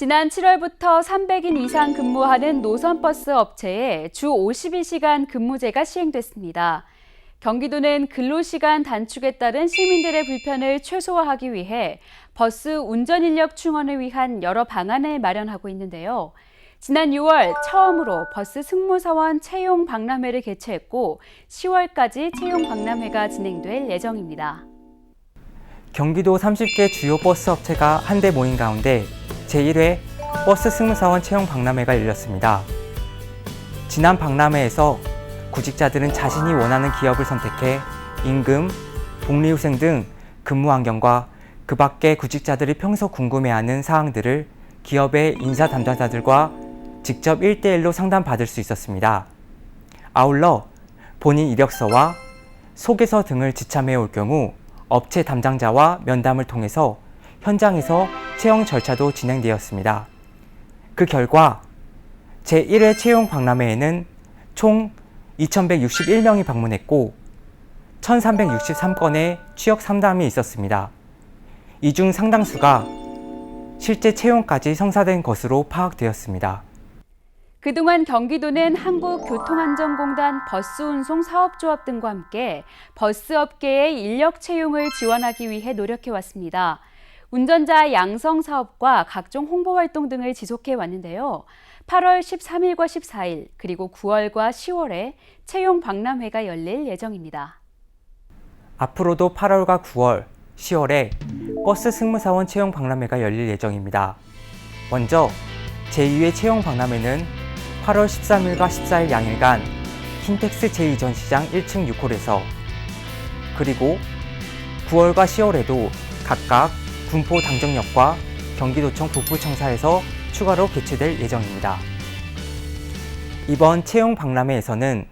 지난 7월부터 300인 이상 근무하는 노선버스 업체에 주 52시간 근무제가 시행됐습니다. 경기도는 근로시간 단축에 따른 시민들의 불편을 최소화하기 위해 버스 운전 인력 충원을 위한 여러 방안을 마련하고 있는데요. 지난 6월 처음으로 버스 승무사원 채용 박람회를 개최했고 10월까지 채용 박람회가 진행될 예정입니다. 경기도 30개 주요 버스 업체가 한데 모인 가운데 제1회 버스 승무사원 채용 박람회가 열렸습니다. 지난 박람회에서 구직자들은 자신이 원하는 기업을 선택해 임금, 복리후생 등 근무 환경과 그 밖의 구직자들이 평소 궁금해하는 사항들을 기업의 인사 담당자들과 직접 1대1로 상담받을 수 있었습니다. 아울러 본인 이력서와 소개서 등을 지참해 올 경우 업체 담당자와 면담을 통해서 현장에서 채용 절차도 진행되었습니다. 그 결과 제1회 채용 박람회에는 총 2,161명이 방문했고 1,363건의 취업 상담이 있었습니다. 이 중 상당수가 실제 채용까지 성사된 것으로 파악되었습니다. 그동안 경기도는 한국교통안전공단 버스운송 사업조합 등과 함께 버스 업계의 인력 채용을 지원하기 위해 노력해 왔습니다. 운전자 양성 사업과 각종 홍보 활동 등을 지속해 왔는데요. 8월 13일과 14일 그리고 9월과 10월에 채용 박람회가 열릴 예정입니다. 앞으로도 8월과 9월, 10월에 버스 승무사원 채용 박람회가 열릴 예정입니다. 먼저 제2회 채용 박람회는 8월 13일과 14일 양일간 킨텍스 제2전시장 1층 6홀에서 그리고 9월과 10월에도 각각 군포 당정역과 경기도청 북부청사에서 추가로 개최될 예정입니다. 이번 채용 박람회에서는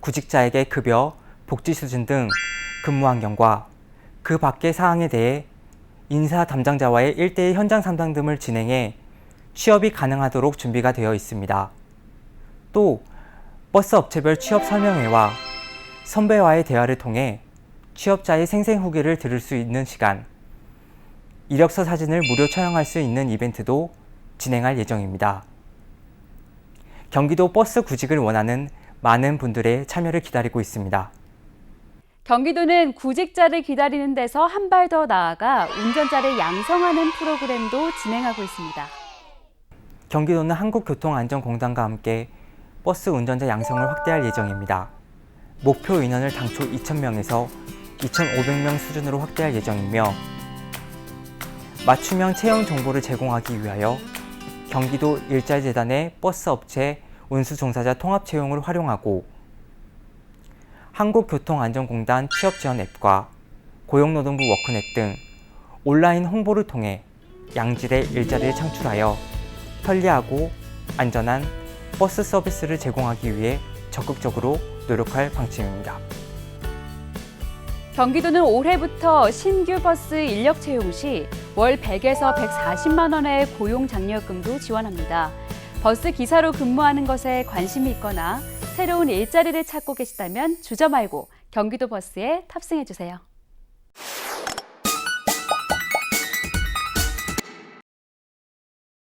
구직자에게 급여, 복지 수준 등 근무 환경과 그 밖의 사항에 대해 인사 담당자와의 1대1 현장 상담 등을 진행해 취업이 가능하도록 준비가 되어 있습니다. 또 버스 업체별 취업 설명회와 선배와의 대화를 통해 취업자의 생생 후기를 들을 수 있는 시간, 이력서 사진을 무료 촬영할 수 있는 이벤트도 진행할 예정입니다. 경기도 버스 구직을 원하는 많은 분들의 참여를 기다리고 있습니다. 경기도는 구직자를 기다리는 데서 한 발 더 나아가 운전자를 양성하는 프로그램도 진행하고 있습니다. 경기도는 한국교통안전공단과 함께 버스 운전자 양성을 확대할 예정입니다. 목표 인원을 당초 2,000명에서 2,500명 수준으로 확대할 예정이며 맞춤형 채용 정보를 제공하기 위하여 경기도 일자재단의 버스 업체 운수 종사자 통합 채용을 활용하고 한국교통안전공단 취업 지원 앱과 고용노동부 워크넷 등 온라인 홍보를 통해 양질의 일자리를 창출하여 편리하고 안전한 버스 서비스를 제공하기 위해 적극적으로 노력할 방침입니다. 경기도는 올해부터 신규 버스 인력 채용 시 월 100에서 140만 원의 고용 장려금도 지원합니다. 버스 기사로 근무하는 것에 관심이 있거나 새로운 일자리를 찾고 계시다면 주저 말고 경기도 버스에 탑승해 주세요.